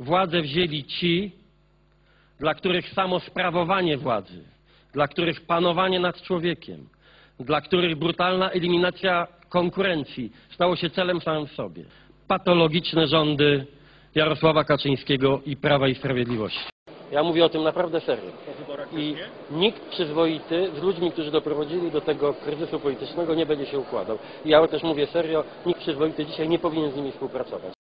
władzę wzięli ci, dla których samo sprawowanie władzy, dla których panowanie nad człowiekiem, dla których brutalna eliminacja konkurencji stało się celem samym w sobie. Patologiczne rządy Jarosława Kaczyńskiego i Prawa i Sprawiedliwości. Ja mówię o tym naprawdę serio. I nikt przyzwoity z ludźmi, którzy doprowadzili do tego kryzysu politycznego nie będzie się układał. I ja też mówię serio, nikt przyzwoity dzisiaj nie powinien z nimi współpracować.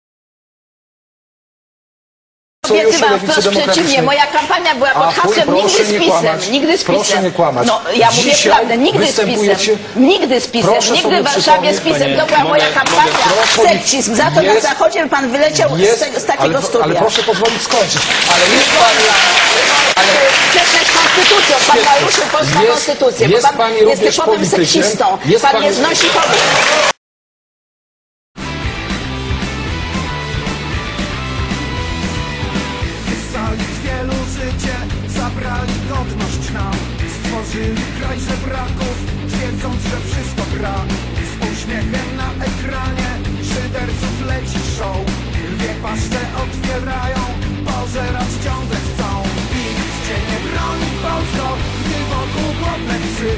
Obiecywałam wprost przeciwnie. Moja kampania była pod hasłem nigdy z PiSem. Nigdy z Proszę nie kłamać. No, ja mówię Dzisiaj prawdę. Nigdy z PiSem. Nigdy z PiSem. Nigdy w Warszawie z PiSem. To była moja kampania. Sekcizm. Za to na zachodzie pan wyleciał z, takiego studia. ale proszę pozwolić skończyć. Ale. To jest sprzeczne z konstytucją. Pan naruszył polską konstytucję. bo jest pan jest typowym seksistą. Pan nie znosi kobiet. Żyli kraj żebraków, twierdząc, że wszystko gra. Z uśmiechem na ekranie szyderców leci show. Lwie paszczę otwierają, pożerać ciągle chcą. I nic cię nie broni Polsko, gdy wokół głodne psy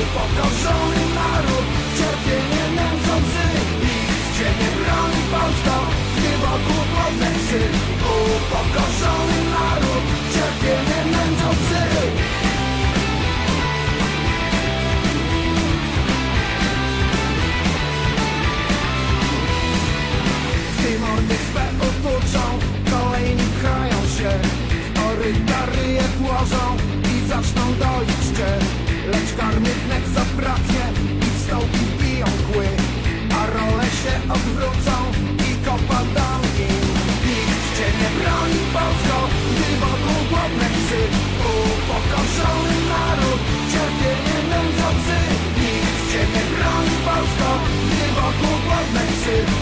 Upokorzony naród, cierpienie nędzą psy I nic cię nie broni Polsko, gdy wokół głodne psy straszną doiszczy Lecz karmy wnet zabraknie i wstąpi piją kły. A role się odwrócą i kopa dam im Nikt cię nie broni Polsko, gdy wokół głodne psy Upokorzony naród, cierpienie mędzący Nikt cię nie broni Polsko, gdy wokół głodne psy